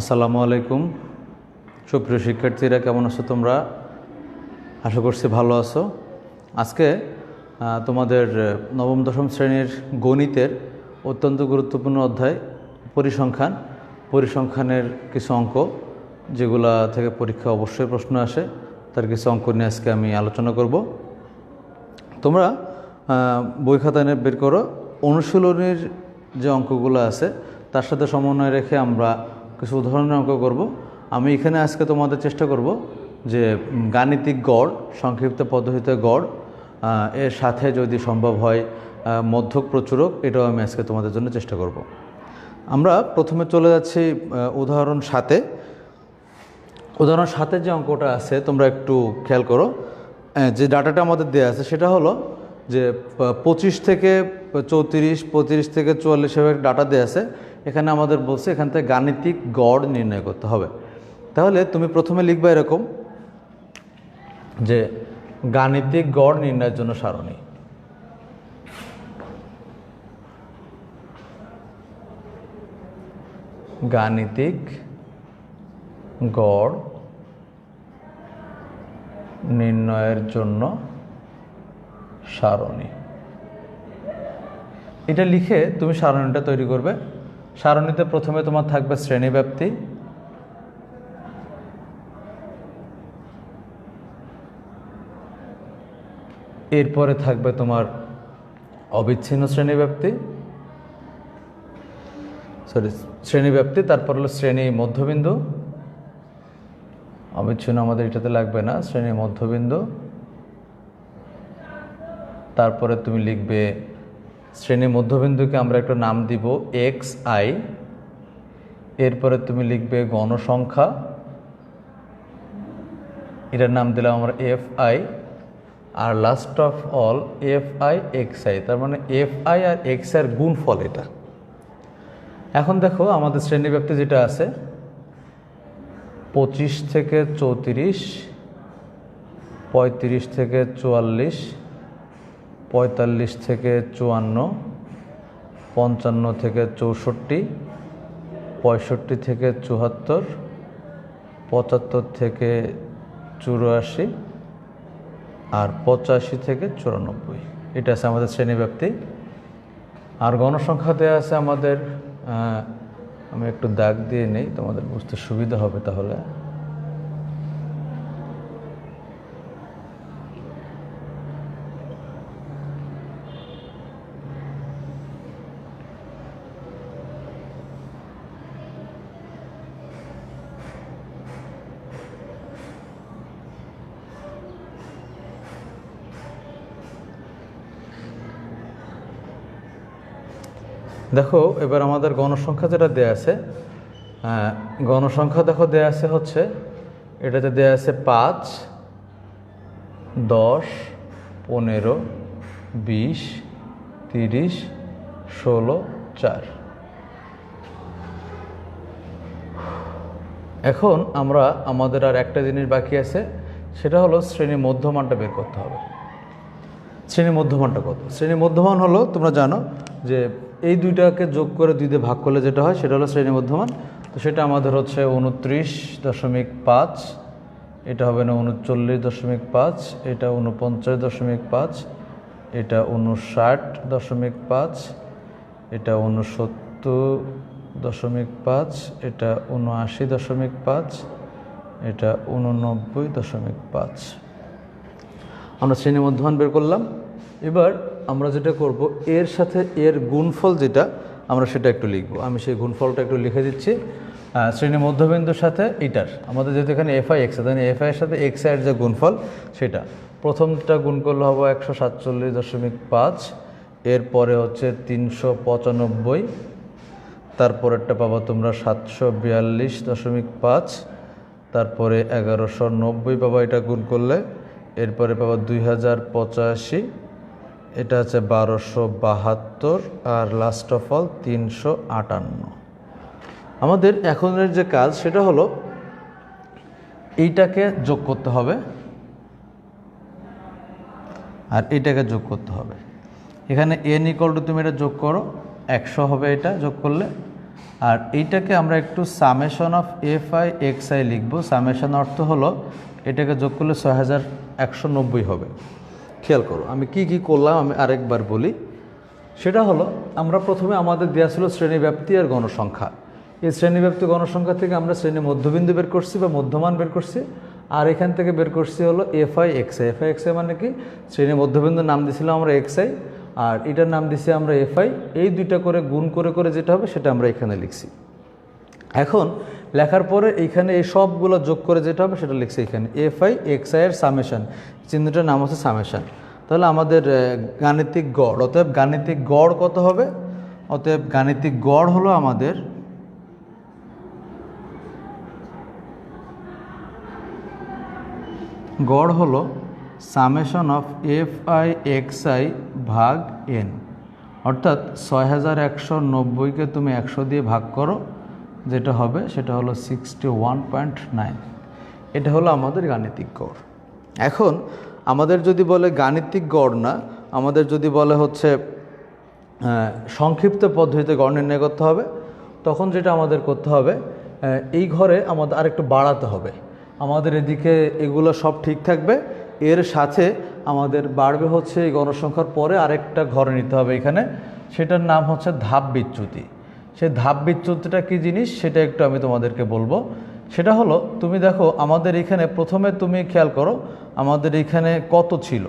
আসসালামু আলাইকুম। সুপ্রিয় শিক্ষার্থীরা, কেমন আছো তোমরা? আশা করছি ভালো আছো। আজকে তোমাদের নবম, দশম শ্রেণির গণিতের অত্যন্ত গুরুত্বপূর্ণ অধ্যায়, পরিসংখ্যান। পরিসংখ্যানের কিছু অঙ্ক, যেগুলা থেকে পরীক্ষা অবশ্যই প্রশ্ন আসে, তার কিছু অঙ্ক নিয়ে আজকে আমি আলোচনা করব। তোমরা বই খাতা এনে বের করো। অনুশীলনের যে অঙ্কগুলো আছে, তার সাথে সমন্বয় রেখে আমরা কিছু উদাহরণের অঙ্ক করব। আমি এখানে আজকে তোমাদের চেষ্টা করব যে গাণিতিক গড়, সংক্ষিপ্ত পদ্ধতিতে গড় এর সাথে যদি সম্ভব হয় মধ্যক প্রচুরক, এটাও আমি আজকে তোমাদের জন্য চেষ্টা করব। আমরা প্রথমে চলে যাচ্ছি উদাহরণ সাথে উদাহরণ সাথে যে অঙ্কটা আছে, তোমরা একটু খেয়াল করো। যে ডাটাটা আমাদের দেওয়া আছে, সেটা হলো যে পঁচিশ থেকে চৌত্রিশ, পঁয়ত্রিশ থেকে চুয়াল্লিশ ডাটা দেওয়া আছে। এখানে আমাদের বলছে, এখান থেকে গাণিতিক গড় নির্ণয় করতে হবে। তাহলে তুমি প্রথমে লিখবে এরকম যে গাণিতিক গড় নির্ণয়ের জন্য সারণী। গাণিতিক গড় নির্ণয়ের জন্য সারণী। এটা লিখে তুমি সারণীটা তৈরি করবে। সারণীতে প্রথমে তোমার থাকবে শ্রেণীব্যাপ্তি। এরপরে থাকবে তোমার অবিচ্ছিন্ন শ্রেণীব্যাপ্তি। সরি শ্রেণীব্যাপ্তি, তারপর হলো শ্রেণি মধ্যবিন্দু। অবিচ্ছিন্ন আমাদের এটাতে লাগবে না, শ্রেণি মধ্যবিন্দু। তারপরে তুমি লিখবে শ্রেণি মধ্যবিন্দুকে আমরা একটা নাম দিব এক্স আই এরপরে তুমি লিখবে গণসংখ্যা। এটার নাম দিলাম আমরা F I R last of all F I X I তার মানে F I R X I এর গুণফল এটা। এখন দেখো আমাদের শ্রেণীব্যাপ্তি যেটা আছে, পঁচিশ থেকে চৌত্রিশ, পঁয়ত্রিশ থেকে চুয়াল্লিশ পঁয়তাল্লিশ থেকে চুয়ান্ন, পঞ্চান্ন থেকে চৌষট্টি, পঁয়ষট্টি থেকে চুয়াত্তর, পঁচাত্তর থেকে চুরাশি আর পঁচাশি থেকে চুরানব্বই। এটা আছে আমাদের শ্রেণীব্যাপ্তি আর গণসংখ্যা দেওয়া আছে আমাদের আমি একটু দাগ দিয়ে নেই, তোমাদের বুঝতে সুবিধা হবে তাহলে। দেখো, এবার আমাদের গণসংখ্যা যেটা দেয়া আছে গণসংখ্যা দেখো দেয়া আছে হচ্ছে এটাতে দেয়া আছে পাঁচ, দশ, পনেরো, বিশ, তিরিশ, ষোলো, চার। এখন আমরা আমাদের আর একটা জিনিস বাকি আছে, সেটা হলো শ্রেণি মধ্যমানটা বের করতে হবে। শ্রেণি মধ্যমানটা কত? শ্রেণি মধ্যমান হলো, তোমরা জানো যে এই দুইটাকে যোগ করে দুই দিয়ে ভাগ করলে যেটা হয়, সেটা হলো শ্রেণি তো সেটা আমাদের হচ্ছে উনত্রিশ দশমিক পাঁচ, এটা হবে না উনচল্লিশ দশমিক পাঁচ, এটা উনপঞ্চাশ দশমিক পাঁচ, এটা উনষাট দশমিক পাঁচ, এটা উনসত্তর দশমিক পাঁচ, এটা উনআশি দশমিক পাঁচ, এটা উননব্বই দশমিক পাঁচ। আমরা শ্রেণি মধ্যমান বের করলাম। এবার আমরা যেটা করব, এর সাথে এর গুণফল যেটা, আমরা সেটা একটু লিখব। আমি সেই গুণফলটা একটু লিখে দিচ্ছি। শ্রেণি মধ্যবিন্দুর সাথে এটার। আমাদের যেহেতু এখানে এফআই এক্স তাহলে এফআই এর সাথে এক্সের যে গুণফল, সেটা। প্রথমটা গুণ করলে হবে একশো সাতচল্লিশ দশমিক পাঁচ, এরপরে হচ্ছে তিনশো পঁচানব্বই, তারপরেরটা পাবো তোমরা সাতশো বিয়াল্লিশ দশমিক পাঁচ, তারপরে এগারোশো নব্বই পাবা এটা গুণ করলে, এরপরে পাবা দুই হাজার পঁচাশি এটা হচ্ছে বারোশো বাহাত্তর আর লাস্ট অফ অল তিনশো আটান্ন। আমাদের এখনের যে কাজ, সেটা হলো এইটাকে যোগ করতে হবে। আর এইটাকে যোগ করতে হবে। এখানে এন ইকল টু তুমি এটা যোগ করো, একশো হবে এটা যোগ করলে। আর এইটাকে আমরা একটু summation of F I X I লিখব। সামেশন অর্থ হলো, এটাকে যোগ করলে ছয় হাজার একশো নব্বই হবে। খেয়াল করো, আমি কি কি করলাম আমি আরেকবার বলি। সেটা হলো, আমরা প্রথমে আমাদের দেওয়া ছিল শ্রেণীব্যাপ্তি আর গণসংখ্যা। এই শ্রেণীব্যাপ্তি গণসংখ্যা থেকে আমরা শ্রেণি মধ্যবিন্দু বের করছি বা মধ্যমান বের করছি, আর এখান থেকে বের করছি হলো F I X I F I X I মানে কি? শ্রেণি মধ্যবিন্দুর নাম দিয়েছিলাম আমরা এক্সআই, আর এটার নাম দিছি আমরা এফ আই এই দুইটা করে গুণ করে করে যেটা হবে, সেটা আমরা এখানে লিখছি। এখন লেখার পরে এইখানে এই সবগুলো যোগ করে যেটা হবে সেটা লিখছে এখানে। এফ আই এক্স আই এর সামেশন চিহ্নটার নাম হচ্ছে সামেশন তাহলে আমাদের গাণিতিক গড়। অতএব গাণিতিক গড় কত হবে? অতএব গাণিতিক গড় হলো আমাদের গড় হলো summation of F I X I ভাগ এন অর্থাৎ ছয় হাজার একশো নব্বইকে তুমি একশো দিয়ে ভাগ করো। যেটা হবে, সেটা হলো সিক্সটি ওয়ান পয়েন্ট নাইন এটা হলো আমাদের গাণিতিক গড়। এখন আমাদের যদি বলে গাণিতিক গড় না, আমাদের যদি বলে হচ্ছে সংক্ষিপ্ত পদ্ধতিতে গড় নির্ণয় করতে হবে, তখন যেটা আমাদের করতে হবে এই ঘরে আমাদের আরেকটু বাড়াতে হবে। আমাদের এদিকে এগুলো সব ঠিক থাকবে, এর সাথে আমাদের বাড়বে হচ্ছে এই গণসংখ্যার পরে আরেকটা ঘরে নিতে হবে এখানে। সেটার নাম হচ্ছে ধাপ বিচ্যুতি সেই ধাপ বিচ্যুতিটা কী জিনিস সেটা একটু আমি তোমাদেরকে বলব। সেটা হলো, তুমি দেখো, আমাদের এখানে প্রথমে তুমি খেয়াল করো, আমাদের এখানে কত ছিল?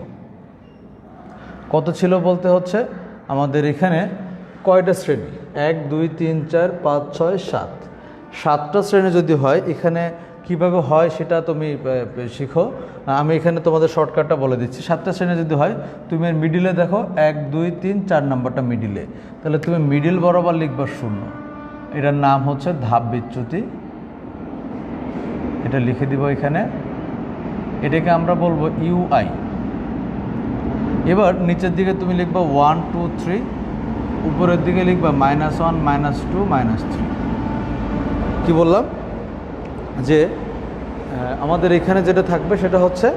কত ছিল বলতে হচ্ছে, আমাদের এখানে কয়টা শ্রেণি? এক, দুই, তিন, চার, পাঁচ, ছয়, সাত। সাতটা শ্রেণি যদি হয়, এখানে কীভাবে হয় সেটা তুমি শিখো। আমি এখানে তোমাদের শর্টকাটটা বলে দিচ্ছি। সাতটা শ্রেণি যদি হয়, তুমি মিডিলে দেখো, এক, দুই, তিন, চার নাম্বারটা মিডিলে তাহলে তুমি মিডিল বরাবর লিখবা শূন্য। এটার নাম হচ্ছে ধাপ বিচ্যুতি। এটা লিখে দিব এখানে। এটাকে আমরা বলব ইউআই এবার নিচের দিকে তুমি লিখবা ওয়ান টু থ্রি উপরের দিকে লিখবা minus one minus two minus three কী বললাম? যে আমাদের এখানে যেটা থাকবে সেটা হচ্ছে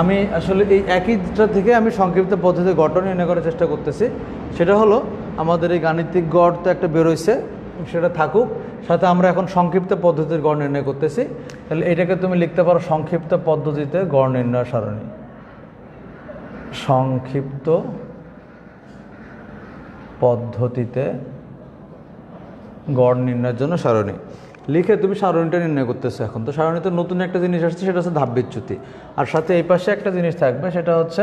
আমি আসলে এই একইটা থেকে আমি সংক্ষিপ্ত পদ্ধতি গঠন নির্ণয় করার চেষ্টা করতেছি। সেটা হলো, আমাদের এই গাণিতিক গড় তো একটা বেরোইছে, সেটা থাকুক। সাথে আমরা এখন সংক্ষিপ্ত পদ্ধতির গড় নির্ণয় করতেছি। তাহলে এটাকে তুমি লিখতে পারো সংক্ষিপ্ত পদ্ধতিতে গড় নির্ণয় সারণী। সংক্ষিপ্ত পদ্ধতিতে গড় নির্ণয়ের জন্য সারণী। লিখে তুমি সারণীটা নির্ণয় করতেছো এখন। তো সারণীতে নতুন একটা জিনিস আসছে, সেটা হচ্ছে ধাপ বিচ্যুতি। আর সাথে এই পাশে একটা জিনিস থাকবে, সেটা হচ্ছে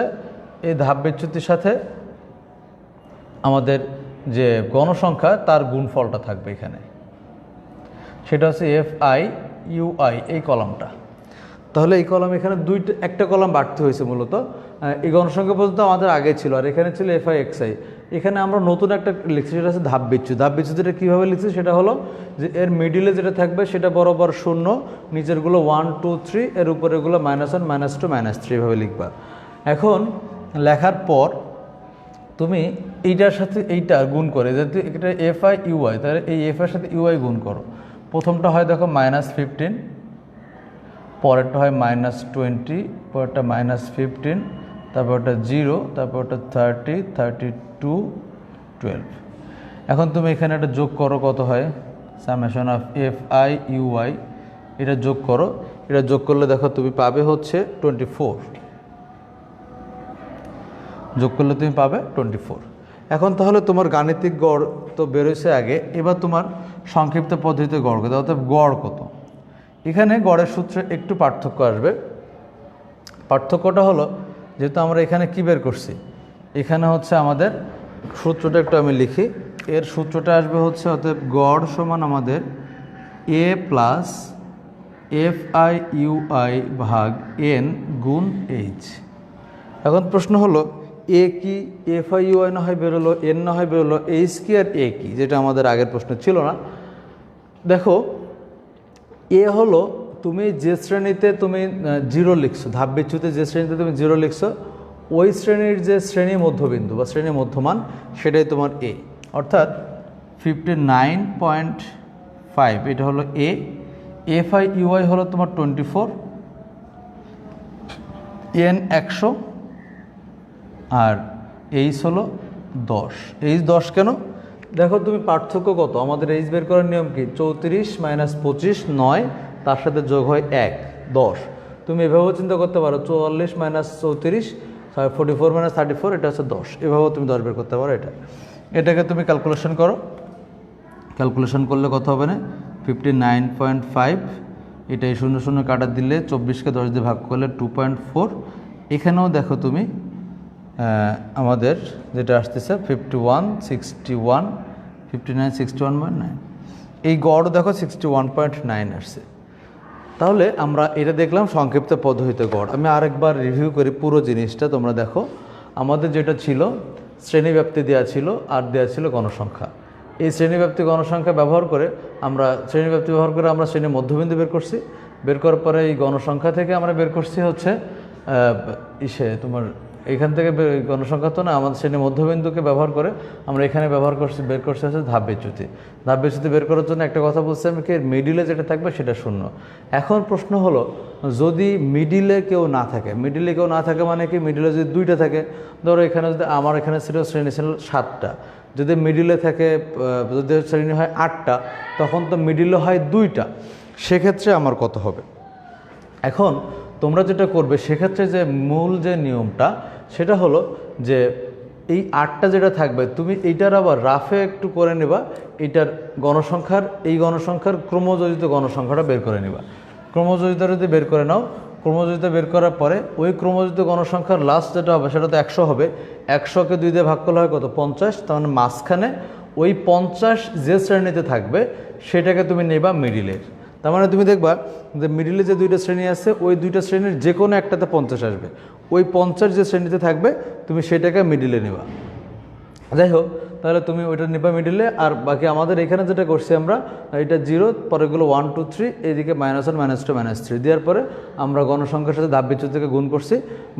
এই ধাপ বিচ্যুতির সাথে আমাদের যে গণসংখ্যা, তার গুণফলটা থাকবে এখানে। সেটা হচ্ছে এফ আই ইউ আই এই কলামটা। তাহলে এই কলাম এখানে দুইটা, একটা কলাম বাড়তে হয়েছে মূলত। এই গণসংখ্যা পর্যন্ত আমাদের আগে ছিল, আর এখানে ছিল এফ আই এক্স আই এখানে আমরা নতুন একটা লিখছি, সেটা হচ্ছে ধাপ বিচ্ছু ধাপ বিচ্যুতিটা কীভাবে লিখছি, সেটা হলো যে এর মিডিলে যেটা থাকবে সেটা বরাবর শূন্য, নিচেরগুলো ওয়ান টু থ্রি এর উপরেগুলো minus one minus two minus three এভাবে লিখবা। এখন লেখার পর তুমি এইটার সাথে এইটা গুণ করে যাতে এটা এফ আই ইউআই তাহলে এই এফ এর সাথে ইউআই গুণ করো। প্রথমটা হয় দেখো মাইনাস ফিফটিন পরেরটা হয় মাইনাস টোয়েন্টি পরেরটা মাইনাস ফিফটিন তারপর ওটা জিরো, তারপর ওটা থার্টি থার্টি টু, টুয়েলভ। এখন তুমি এখানে একটা যোগ করো, কত হয়? Summation of F I U I এটা যোগ করো। এটা যোগ করলে দেখো তুমি পাবে হচ্ছে টোয়েন্টি ফোর যোগ করলে তুমি পাবে টোয়েন্টি ফোর এখন তাহলে তোমার গাণিতিক গড় তো বেরোইছে আগে। এবার তোমার সংক্ষিপ্ত পদ্ধতিতে গড় কত? অর্থাৎ গড় কত? এখানে গড়ের সূত্রে একটু পার্থক্য আসবে। পার্থক্যটা হলো যেহেতু আমরা এখানে কি বের করছি? এখানে হচ্ছে আমাদের সূত্রটা একটু আমি লিখি। এর সূত্রটা আসবে হচ্ছে অতএব গড় সমান আমাদের A plus F I U I ভাগ এন গুণ এইচ এখন প্রশ্ন হলো এ কি এফ আই ইউ আই না হয় বেরোলো এন না হয় বেরোলো এইচ কি আর এ কি? যেটা আমাদের আগের প্রশ্ন ছিল না। দেখো এ হলো তুমি যে শ্রেণীতে তুমি জিরো লিখছো, ধাপ বিচ্যুতে যে শ্রেণীতে তুমি জিরো লিখছো, ওই শ্রেণির যে শ্রেণি মধ্যবিন্দু বা শ্রেণি মধ্যমান, সেটাই তোমার এ অর্থাৎ ফিফটি নাইন পয়েন্ট ফাইভ এটা হলো এ এফ আই ইউআই হলো তোমার টোয়েন্টি ফোর এন একশো, আর এইচ হলো দশ। এইচ দশ কেন? দেখো তুমি পার্থক্য কত? আমাদের এইচ বের করার নিয়ম কি? চৌত্রিশ মাইনাস পঁচিশ নয় তার সাথে যোগ হয় এক, দশ। তুমি এভাবেও চিন্তা করতে পারো, চুয়াল্লিশ মাইনাস চৌত্রিশ forty four minus thirty four এটা হচ্ছে দশ। এভাবেও তুমি দশ বের করতে পারো এটা। এটাকে তুমি ক্যালকুলেশন করো। ক্যালকুলেশন করলে কত হবে না? ফিফটি নাইন পয়েন্ট ফাইভ এটা এই শূন্য শূন্য কাটা দিলে চব্বিশকে দশ দিয়ে ভাগ করলে টু পয়েন্ট ফোর এখানেও দেখো তুমি আমাদের যেটা আসতেছে fifty one sixty one fifty nine sixty one point nine এই গড় দেখো সিক্সটি ওয়ান পয়েন্ট নাইন আসছে। তাহলে আমরা এটা দেখলাম সংক্ষিপ্ত পদ্ধতিতে গড়। আমি আরেকবার রিভিউ করি পুরো জিনিসটা, তোমরা দেখো। আমাদের যেটা ছিল, শ্রেণীব্যাপ্তি দেওয়া ছিল, আর দেওয়া ছিল গণসংখ্যা। এই শ্রেণীব্যাপ্তি গণসংখ্যা ব্যবহার করে আমরা, শ্রেণীব্যাপ্তি ব্যবহার করে আমরা শ্রেণির মধ্যবিন্দু বের করছি। বের করার পরে এই গণসংখ্যা থেকে আমরা বের করছি হচ্ছে ইসে তোমার এখান থেকে গণসংখ্যা তো না, আমাদের শ্রেণির মধ্যবিন্দুকে ব্যবহার করে আমরা এখানে ব্যবহার করছি, বের করছি হচ্ছে ধাপ বিচ্যুতি ধাপ বিচ্যুতি বের করার জন্য একটা কথা বলছি আমি, কি মিডিলে যেটা থাকবে সেটা শূন্য। এখন প্রশ্ন হলো, যদি মিডিলে কেউ না থাকে মিডিলে কেউ না থাকে মানে কি মিডিলে যদি দুইটা থাকে, ধরো এখানে যদি আমার এখানে ছিল শ্রেণি ছিল সাতটা, যদি মিডিলে থাকে যদি শ্রেণি হয় আটটা, তখন তো মিডিলে হয় দুইটা, সেক্ষেত্রে আমার কত হবে? এখন তোমরা যেটা করবে, সেক্ষেত্রে যে মূল যে নিয়মটা, সেটা হলো যে এই আটটা যেটা থাকবে, তুমি এইটার আবার রাফে একটু করে নেবা, এইটার গণসংখ্যার, এই গণসংখ্যার ক্রমযোজিত গণসংখ্যাটা বের করে নেবা। ক্রমযোজিত যদি বের করে নাও, ক্রমযোজিত বের করার পরে ওই ক্রমযোজিত গণসংখ্যার লাস্ট যেটা হবে সেটা তো একশো হবে। একশোকে দুই দিয়ে ভাগ করলে হয় কত? পঞ্চাশ। তার মানে মাঝখানে ওই পঞ্চাশ যে শ্রেণীতে থাকবে, সেটাকে তুমি নেবা মিডিলের তার মানে তুমি দেখবা যে মিডিলে যে দুইটা শ্রেণি আছে, ওই দুইটা শ্রেণির যে কোনো একটাতে পঞ্চাশ আসবে। ওই পঞ্চাশ যে শ্রেণীতে থাকবে, তুমি সেটাকে মিডিলে নেবা। যাই হোক তাহলে তুমি ওইটা নিবা মিডিলে আর বাকি আমাদের এখানে যেটা করছি আমরা, এটা জিরো পরেগুলো ওয়ান টু থ্রি এইদিকে minus one minus two minus three দেওয়ার পরে আমরা গণসংখ্যার সাথে ধাপ বিচ্যুত থেকে গুণ করছি।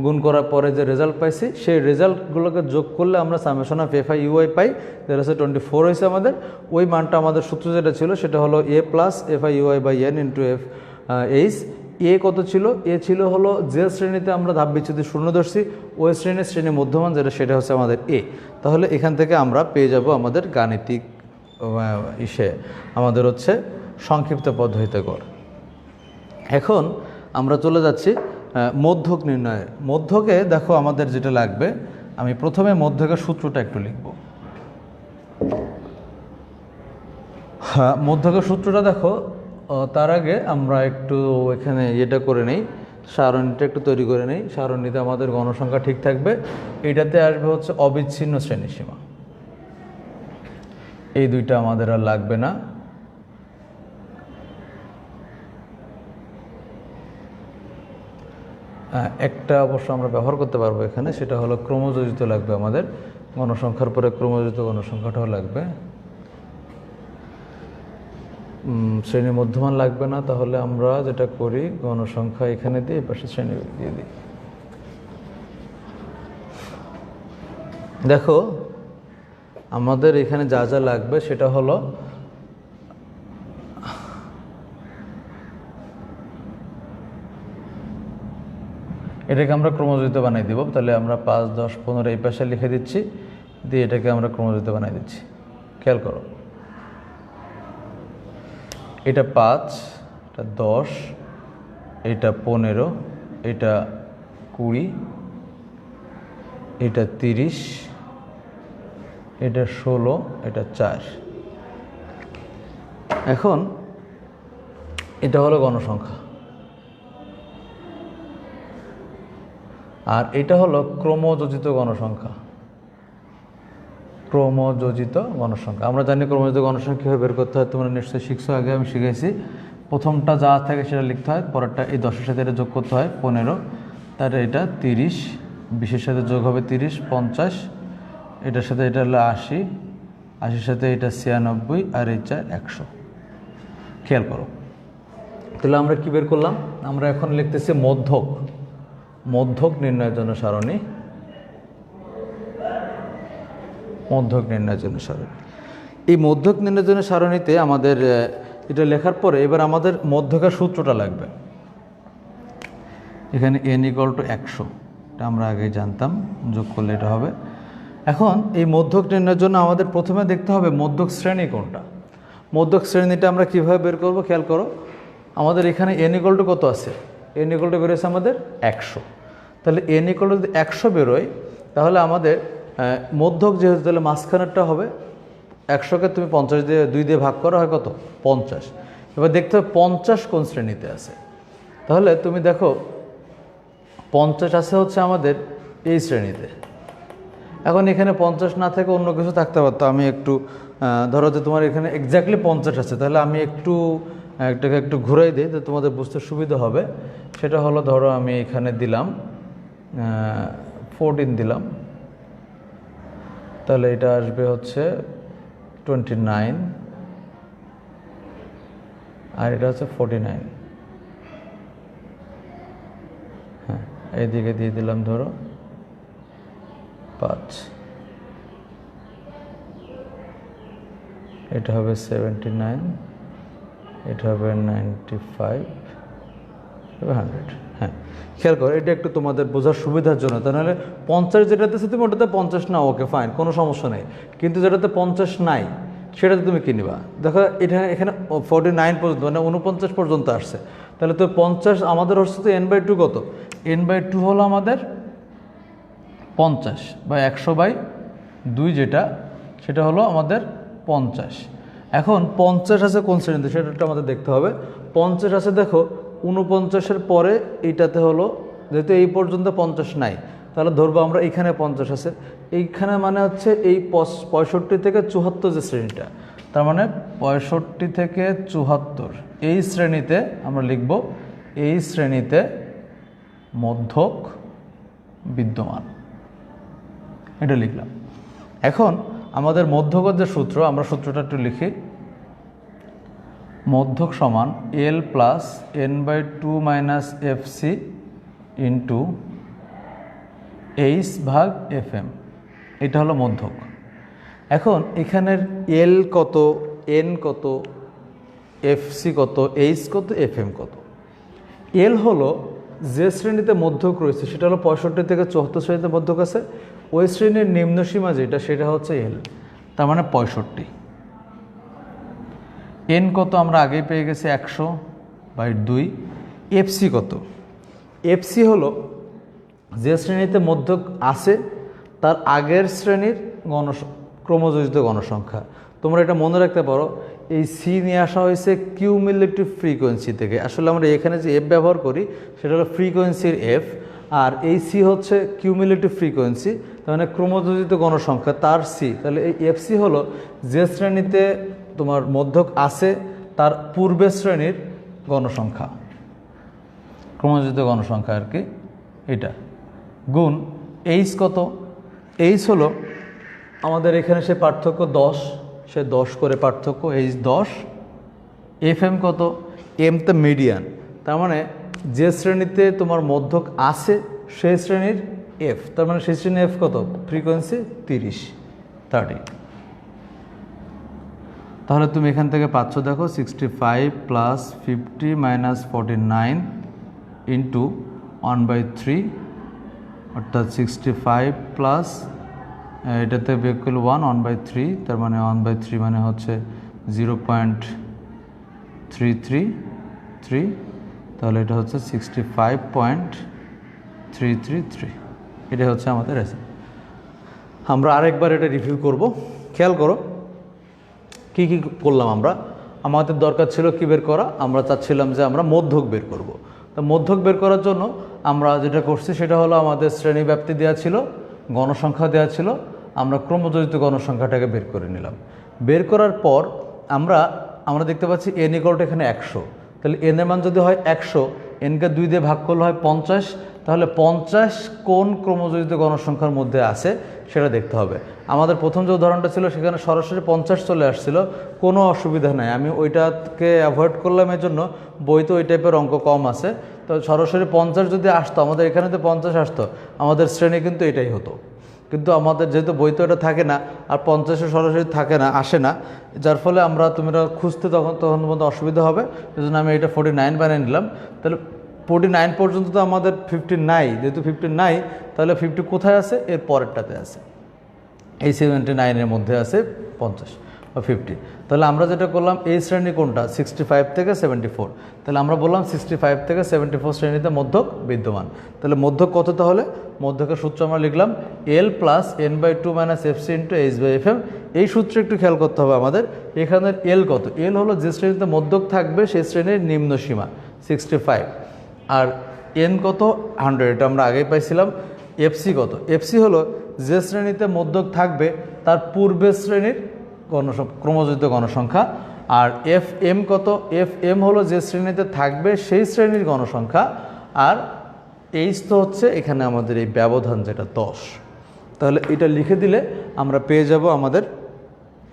গুণ করার পরে যে রেজাল্ট পাইছি, সেই রেজাল্টগুলোকে যোগ করলে আমরা summation of F I U I পাই। যেটা হচ্ছে টোয়েন্টি ফোর হয়েছে আমাদের। ওই মানটা আমাদের সূত্র যেটা ছিল, সেটা হলো A plus F I U I by N into F H A কত ছিল? এ ছিল হলো যে শ্রেণীতে আমরা ধাপ বিচ্যুতি শূন্য ওই শ্রেণির শ্রেণি মধ্যমান, যেটা সেটা হচ্ছে আমাদের এ। তাহলে এখান থেকে আমরা পেয়ে যাব আমাদের গাণিতিক ইসে, আমাদের হচ্ছে সংক্ষিপ্ত পদ্ধতিতে কর এখন আমরা চলে যাচ্ছি মধ্যক নির্ণয়ে। মধ্যকে দেখো আমাদের যেটা লাগবে, আমি প্রথমে মধ্যকের সূত্রটা একটু লিখব। হ্যাঁ মধ্যকের সূত্রটা দেখো তার আগে আমরা একটু এখানে ইয়েটা করে নেই, সারণীটা একটু তৈরি করে নেই। সারণীতে আমাদের গণসংখ্যা ঠিক থাকবে। এটাতে আসবে হচ্ছে অবিচ্ছিন্ন শ্রেণীসীমা। এই দুইটা আমাদের আর লাগবে না। একটা অবশ্য আমরা ব্যবহার করতে পারব এখানে, সেটা হলো ক্রমযোজিত লাগবে আমাদের। গণসংখ্যার পরে ক্রমযোজিত গণসংখ্যাটাও লাগবে। শ্রেণি মধ্যমান লাগবে না, তাহলে আমরা যেটা করি, গণসংখ্যা এখানে দিয়ে পাশে শ্রেণি দিয়ে দিই। দেখো, আমাদের এখানে যা যা লাগবে সেটা হলো এটাকে আমরা ক্রমযোজিত বানিয়ে দিব, তাহলে আমরা পাঁচ, দশ, পনেরো এই পাশে লিখে দিচ্ছি, দিয়ে এটাকে আমরা ক্রমযোজিত বানিয়ে দিচ্ছি। খেয়াল করো। এটা পাঁচ, এটা দশ, এটা পনেরো, এটা কুড়ি, এটা তিরিশ, এটা ষোলো, এটা চার। এখন এটা হলো গণসংখ্যা। আর এটা হলো ক্রমযোজিত গণসংখ্যা। ক্রমযোজিত গণসংখ্যা। আমরা জানি ক্রমযোজিত গণসংখ্যা কীভাবে বের করতে হয়, তোমরা নিশ্চয়ই শিখছো আগে, আমি শিখেছি প্রথমটা যা থাকে সেটা লিখতে হয়, পরেরটা এই দশের সাথে এটা যোগ করতে হয়, পনেরো। তার এটা তিরিশ, বিশের সাথে যোগ হবে তিরিশ, পঞ্চাশ। এটার সাথে এটা হলো আশি, আশির সাথে এটা ছিয়ানব্বই, আর এই চার একশো। খেয়াল করো। তাহলে আমরা কী বের করলাম? আমরা এখন লিখতেছি মধ্যক। মধ্যক নির্ণয়ের জন্য সারণী। মধ্যক নির্ণয়ের জন্য সারণী। এই মধ্যক নির্ণয়ের জন্য সারণীতে আমাদের এটা লেখার পরে এবার আমাদের মধ্যকার সূত্রটা লাগবে। এখানে এন ইকল টু একশো, এটা আমরা আগে জানতাম, যোগ করলে এটা হবে। এখন এই মধ্যক নির্ণয়ের জন্য আমাদের প্রথমে দেখতে হবে মধ্যক শ্রেণি কোনটা। মধ্যক শ্রেণীটা আমরা কীভাবে বের করব খেয়াল করো, আমাদের এখানে এন ইকল টু কত আছে? এন ইকল টু বেরোচ্ছে আমাদের একশো। তাহলে এন ইকল টু যদি একশো বেরোয় তাহলে আমাদের মধ্যক যেহেতু, তাহলে মাঝখানেরটা হবে একশোকে তুমি পঞ্চাশ দিয়ে দুই দিয়ে ভাগ করা হয় কত? পঞ্চাশ। এবার দেখতে হবে পঞ্চাশ কোন শ্রেণীতে আছে। তাহলে তুমি দেখো, পঞ্চাশ আছে হচ্ছে আমাদের এই শ্রেণীতে। এখন এখানে পঞ্চাশ না থেকে অন্য কিছু থাকতে পারতো আমি একটু ধরো যে তোমার এখানে এক্স্যাক্টলি পঞ্চাশ আছে, তাহলে আমি একটু একটাকে একটু ঘুরাই দিই, তো তোমাদের বুঝতে সুবিধা হবে। সেটা হলো, ধরো আমি এখানে দিলাম ফোরটিন দিলাম। তাহলে এটা আসবে হচ্ছে টোয়েন্টি নাইন আর এটা হচ্ছে ফোরটি নাইন হ্যাঁ এইদিকে দিয়ে দিলাম ধরো পাঁচ। এটা হবে সেভেন্টি নাইন এটা হবে নাইনটি ফাইভ হান্ড্রেড হ্যাঁ খেয়াল করো, এটা একটু তোমাদের বোঝার সুবিধার জন্য। তা নাহলে পঞ্চাশ যেটাতে তুমি ওটাতে পঞ্চাশ না ওকে ফাইন কোনো সমস্যা নেই। কিন্তু যেটাতে পঞ্চাশ নাই, সেটাতে তুমি কিনবা দেখো, এটা এখানে ফর্টি নাইন পর্যন্ত মানে উনপঞ্চাশ পর্যন্ত আসছে। তাহলে তো পঞ্চাশ আমাদের হচ্ছে তো এন বাই টু কত? এন বাই টু হলো আমাদের পঞ্চাশ, বা একশো বাই দুই যেটা, সেটা হলো আমাদের পঞ্চাশ। এখন পঞ্চাশ আছে কোন শ্রেণীতে? সেটা আমাদের দেখতে হবে। পঞ্চাশ আছে, দেখো উনপঞ্চাশের পরে এইটাতে হলো, যেহেতু এই পর্যন্ত পঞ্চাশ নাই, তাহলে ধরবো আমরা এইখানে পঞ্চাশ আছে। এইখানে মানে হচ্ছে এই পঁয়ষট্টি থেকে চুয়াত্তর যে শ্রেণীটা, তার মানে পঁয়ষট্টি থেকে চুয়াত্তর, এই শ্রেণীতে আমরা লিখব, এই শ্রেণীতে মধ্যক বিদ্যমান। এটা লিখলাম। এখন আমাদের মধ্যকর যে সূত্র, আমরা সূত্রটা একটু লিখি। মধ্যক সমান L plus N by two minus F C into H ভাগ এফ এম এটা হলো মধ্যক। এখন এখানের এল কত এন কত এফ সি কত এইচ কত এফ এম কত? এল হলো যে শ্রেণীতে মধ্যক রয়েছে, সেটা হলো পঁয়ষট্টি থেকে চুয়াত্তর শ্রেণীতে মধ্যক আছে। ওই শ্রেণির নিম্নসীমা যেটা, সেটা হচ্ছে এল তার মানে পঁয়ষট্টি। এন কত আমরা আগেই পেয়ে গেছি একশো বাই দুই? এফসি কত? এফসি হলো যে শ্রেণীতে মধ্যক আছে, তার আগের শ্রেণির গণ ক্রমযোজিত গণসংখ্যা। তোমরা এটা মনে রাখতে পারো, এই সি নিয়ে আসা হয়েছে কিউমিলেটিভ ফ্রিকোয়েন্সি থেকে। আসলে আমরা এখানে যে এফ ব্যবহার করি, সেটা হলো ফ্রিকোয়েন্সির এফ আর এই সি হচ্ছে কিউমিলেটিভ ফ্রিকোয়েন্সি তার মানে ক্রমযোজিত গণসংখ্যা, তার সি। তাহলে এই এফসি হলো যে শ্রেণীতে তোমার মধ্যক আছে, তার পূর্বের শ্রেণির গণসংখ্যা। ক্রমযোজিত গণসংখ্যা আর কি, এটা। গুণ এইচ কত? এইচ হলো আমাদের এখানে সে পার্থক্য দশ, সে দশ করে পার্থক্য এইচ দশ। এফ এম কত? এম তো মিডিয়ান তার মানে যে শ্রেণীতে তোমার মধ্যক আছে সেই শ্রেণির এফ তার মানে সেই শ্রেণির এফ কত? ফ্রিকোয়েন্সি তিরিশ থার্টি তাহলে তুমি এখান থেকে পাচ্ছ, দেখো sixty five plus fifty minus forty nine into one by three অর্থাৎ সিক্সটি ফাইভ প্লাস এটাতে করলে ওয়ান ওয়ান বাই থ্রি তার মানে ওয়ান বাই থ্রি মানে হচ্ছে zero point three three three তাহলে এটা হচ্ছে sixty five point three three three এটা হচ্ছে আমাদের রেসিপি আমরা আরেকবার এটা রিভিউ করব। খেয়াল করো কি কি করলাম আমরা? আমাদের দরকার ছিল কি বের করা? আমরা চাচ্ছিলাম যে আমরা মধ্যক বের করব। তো মধ্যক বের করার জন্য আমরা যেটা করছি সেটা হলো আমাদের শ্রেণি ব্যাপ্তি দেওয়া ছিল, গণসংখ্যা দেওয়া ছিল, আমরা ক্রমযোজিত গণসংখ্যাটাকে বের করে নিলাম। বের করার পর আমরা আমরা দেখতে পাচ্ছি এন ইকলটা এখানে একশো। তাহলে এন এর মান যদি হয় একশো এনকে দুই দিয়ে ভাগ করলে হয় পঞ্চাশ, তাহলে পঞ্চাশ কোন ক্রমযোজিত গণসংখ্যার মধ্যে আছে সেটা দেখতে হবে। আমাদের প্রথম যে উদাহরণটা ছিল, সেখানে সরাসরি পঞ্চাশ চলে আসছিল। কোনো অসুবিধা নাই। আমি ওইটাকে অ্যাভয়েড করলাম এর জন্য বইতে ওই টাইপের অঙ্ক কম আছে। তো সরাসরি পঞ্চাশ যদি আসতো, আমাদের এখানে তো পঞ্চাশ আসতো, আমাদের শ্রেণি কিন্তু এটাই হতো। কিন্তু আমাদের যেহেতু বইতে ওটা থাকে না, আর পঞ্চাশে সরাসরি থাকে না, আসে না, যার ফলে আমরা তোমরা খুঁজতে তখন তখন মধ্যে অসুবিধা হবে। এই আমি এটা ফোর্টি নাইন বানিয়ে নিলাম। তাহলে ফোর্টি নাইন পর্যন্ত তো আমাদের ফিফটি নাই। যেহেতু ফিফটি নাই, তাহলে ফিফটি কোথায় আছে? এর পরেরটাতে আছে। এই সেভেন্টি নাইনের মধ্যে আছে পঞ্চাশ বা ফিফটি। তাহলে আমরা যেটা করলাম, এই শ্রেণি কোনটা? সিক্সটি ফাইভ থেকে সেভেন্টি ফোর। তাহলে আমরা বললাম সিক্সটি ফাইভ থেকে সেভেন্টি ফোর শ্রেণীতে মধ্যক বিদ্যমান। তাহলে মধ্যক কত তাহলে? মধ্যকের সূত্র আমরা লিখলাম L plus N by two minus F C into H by F M এই সূত্রে একটু খেয়াল করতে হবে আমাদের। এখানে এল কত? এল হলো যে শ্রেণীতে মধ্যক থাকবে, সেই শ্রেণির নিম্ন সীমা, সিক্সটি ফাইভ। আর এন কত? হান্ড্রেড এটা আমরা আগেই পাইছিলাম। এফসি কত? এফসি হলো যে শ্রেণীতে মধ্যক থাকবে, তার পূর্বের শ্রেণির ক্রমযুক্ত গণসংখ্যা। আর এফ এম কত? এফ এম হলো যে শ্রেণীতে থাকবে, সেই শ্রেণির গণসংখ্যা। আর এইচ তো হচ্ছে এখানে আমাদের এই ব্যবধান যেটা দশ। তাহলে এটা লিখে দিলে আমরা পেয়ে যাব আমাদের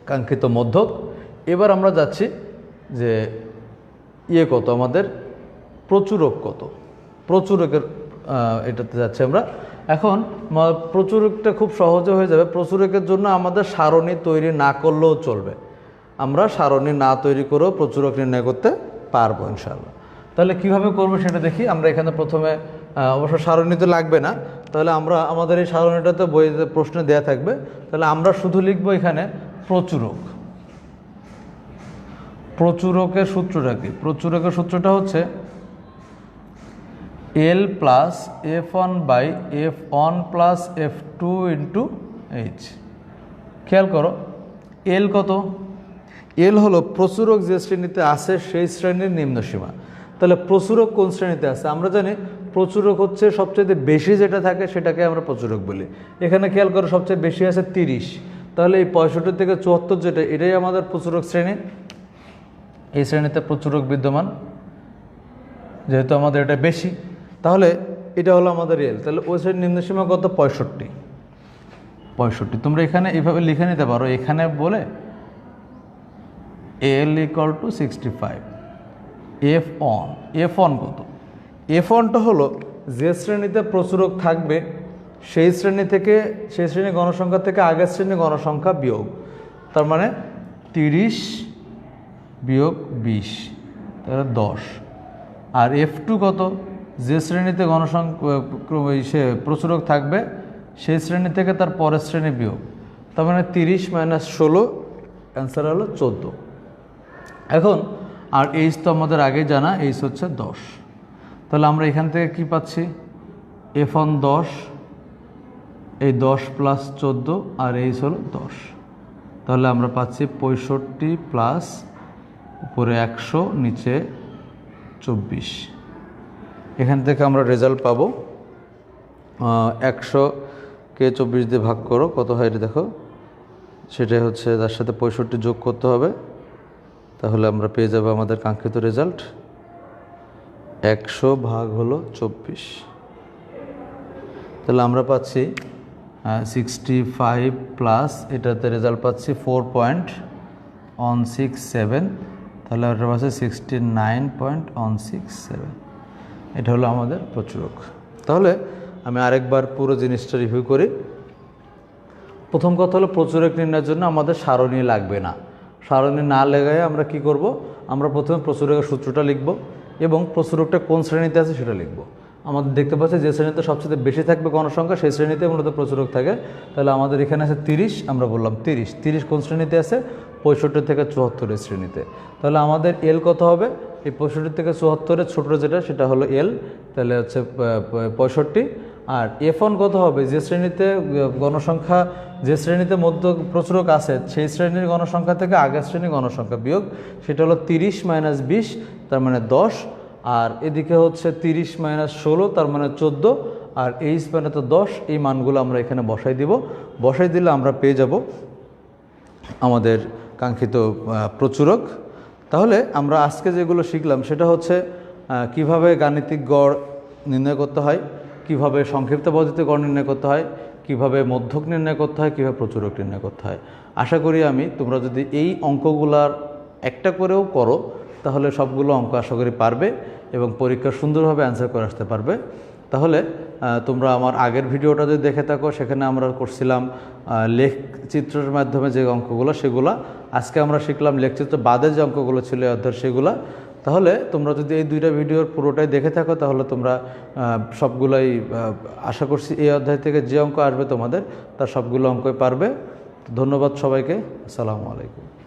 কাঙ্ক্ষিত মধ্যক। এবার আমরা যাচ্ছি যে ইয়ে কত আমাদের? প্রচুরক কত? প্রচুরকের এটাতে যাচ্ছি আমরা। এখন প্রচুরকটা খুব সহজে হয়ে যাবে। প্রচুরকের জন্য আমাদের সারণী তৈরি না করলেও চলবে। আমরা সারণী না তৈরি করেও প্রচুরক নির্ণয় করতে পারব ইনশাল্লাহ তাহলে কীভাবে করব সেটা দেখি। আমরা এখানে প্রথমে অবশ্য সারণী তো লাগবে না। তাহলে আমরা, আমাদের এই সারণীটাতে বইতে প্রশ্নে দেয়া থাকবে। তাহলে আমরা শুধু লিখব এখানে, প্রচুরক। প্রচুরকের সূত্রটা কি? প্রচুরকের সূত্রটা হচ্ছে L plus F one by F one plus F two into H খেয়াল করো এল কত? এল হলো প্রচুরক যে শ্রেণীতে আছে সেই শ্রেণির নিম্ন সীমা। তাহলে প্রচুরক কোন শ্রেণীতে আছে? আমরা জানি প্রচুরক হচ্ছে সবচেয়ে বেশি যেটা থাকে সেটাকে আমরা প্রচুরক বলি। এখানে খেয়াল করো সবচেয়ে বেশি আছে তিরিশ। তাহলে এই পঁয়ষট্টি থেকে চুয়াত্তর যেটা, এটাই আমাদের প্রচুরক শ্রেণি। এই শ্রেণীতে প্রচুরক বিদ্যমান, যেহেতু আমাদের এটা বেশি। তাহলে এটা হলো আমাদের এল তাহলে ওই শ্রেণির নিম্নসীমা কত? পঁয়ষট্টি। পঁয়ষট্টি। তোমরা এখানে এইভাবে লিখে নিতে পারো। এখানে বলে L equal to sixty five F one F one কত এফ অনটা হলো যে শ্রেণীতে প্রচুরক থাকবে, সেই শ্রেণি থেকে, সেই শ্রেণি গণসংখ্যা থেকে আগের শ্রেণি গণসংখ্যা বিয়োগ। তার মানে তিরিশ বিয়োগ বিশ, তাহলে দশ। আর এফ টু কত? যে শ্রেণীতে গণসংখ্যা সে প্রচুরক থাকবে, সেই শ্রেণি থেকে তার পরের শ্রেণি বিয়োগ। তার মানে তিরিশ মাইনাস ষোলো, অ্যান্সার হলো চোদ্দ। এখন, আর এইচ তো আমাদের আগে জানা, এইচ হচ্ছে দশ। তাহলে আমরা এখান থেকে কি পাচ্ছি? এফ অন দশ, এই দশ প্লাস চোদ্দ, আর এইচ হলো দশ। তাহলে আমরা পাচ্ছি পঁয়ষট্টি প্লাস উপরে একশো, নিচে চব্বিশ। এখান থেকে আমরা রেজাল্ট পাবো একশোকে চব্বিশ দিয়ে ভাগ করো, কত হয় এটা দেখো, সেটাই হচ্ছে তার সাথে পঁয়ষট্টি যোগ করতে হবে, তাহলে আমরা পেয়ে যাব আমাদের কাঙ্ক্ষিত রেজাল্ট একশো ভাগ হলো চব্বিশ। তাহলে আমরা পাচ্ছি সিক্সটি ফাইভ প্লাস এটাতে রেজাল্ট পাচ্ছি four point one six seven তাহলে ওটা পাচ্ছে sixty nine point one six seven এটা হলো আমাদের প্রচুরক। তাহলে আমি আরেকবার পুরো জিনিসটা রিভিউ করি। প্রথম কথা হলো প্রচুরক নির্ণয়ের জন্য আমাদের সারণী লাগবে না। সারণী না লেগায় আমরা কি করব? আমরা প্রথমে প্রচুরকের সূত্রটা লিখব এবং প্রচুরকটা কোন শ্রেণীতে আছে সেটা লিখব। আমাদের দেখতে পাচ্ছি যে শ্রেণীতে সবচেয়ে বেশি থাকবে গণসংখ্যা, সেই শ্রেণীতে মূলত প্রচুরক থাকে। তাহলে আমাদের এখানে আছে তিরিশ, আমরা বললাম তিরিশ। তিরিশ কোন শ্রেণীতে আছে? পঁয়ষট্টি থেকে চুয়াত্তরের শ্রেণীতে। তাহলে আমাদের এল কত হবে? এই পঁয়ষট্টি থেকে চুয়াত্তরের ছোটো যেটা, সেটা হলো এল তাহলে হচ্ছে পঁয়ষট্টি। আর এফ ওয়ান কত হবে? যে শ্রেণীতে গণসংখ্যা, যে শ্রেণীতে মধ্য প্রচুরক আছে, সেই শ্রেণির গণসংখ্যা থেকে আগের শ্রেণির গণসংখ্যা বিয়োগ, সেটা হলো তিরিশ মাইনাস বিশ, তার মানে দশ। আর এদিকে হচ্ছে তিরিশ মাইনাস ষোলো, তার মানে চোদ্দ। আর এইচ মানে তো দশ, এই মানগুলো আমরা এখানে বসাই দিব। বসাই দিলে আমরা পেয়ে যাব আমাদের কাঙ্ক্ষিত প্রচুরক। তাহলে আমরা আজকে যেগুলো শিখলাম, সেটা হচ্ছে কীভাবে গাণিতিক গড় নির্ণয় করতে হয়, কীভাবে সংক্ষিপ্ত পদ্ধতিতে গড় নির্ণয় করতে হয়, কীভাবে মধ্যক নির্ণয় করতে হয়, কীভাবে প্রচুরক নির্ণয় করতে হয়। আশা করি আমি তোমরা যদি এই অঙ্কগুলার একটা করেও করো, তাহলে সবগুলো অঙ্ক আশা করি পারবে এবং পরীক্ষা সুন্দরভাবে অ্যান্সার করে আসতে পারবে। তাহলে তোমরা আমার আগের ভিডিওটা যদি দেখে থাকো, সেখানে আমরা করছিলাম লেখ চিত্রের মাধ্যমে যে অঙ্কগুলো, সেগুলো আজকে আমরা শিখলাম লেখচিত্র বাদে যে অঙ্কগুলো ছিল এই অধ্যায়ের সেগুলো। তাহলে, তোমরা যদি এই দুইটা ভিডিওর পুরোটাই দেখে থাকো, তাহলে তোমরা সবগুলোই আশা করছি এই অধ্যায় থেকে যে অঙ্ক আসবে তোমাদের তার সবগুলো অঙ্কই পারবে। ধন্যবাদ সবাইকে। আসসালামু আলাইকুম।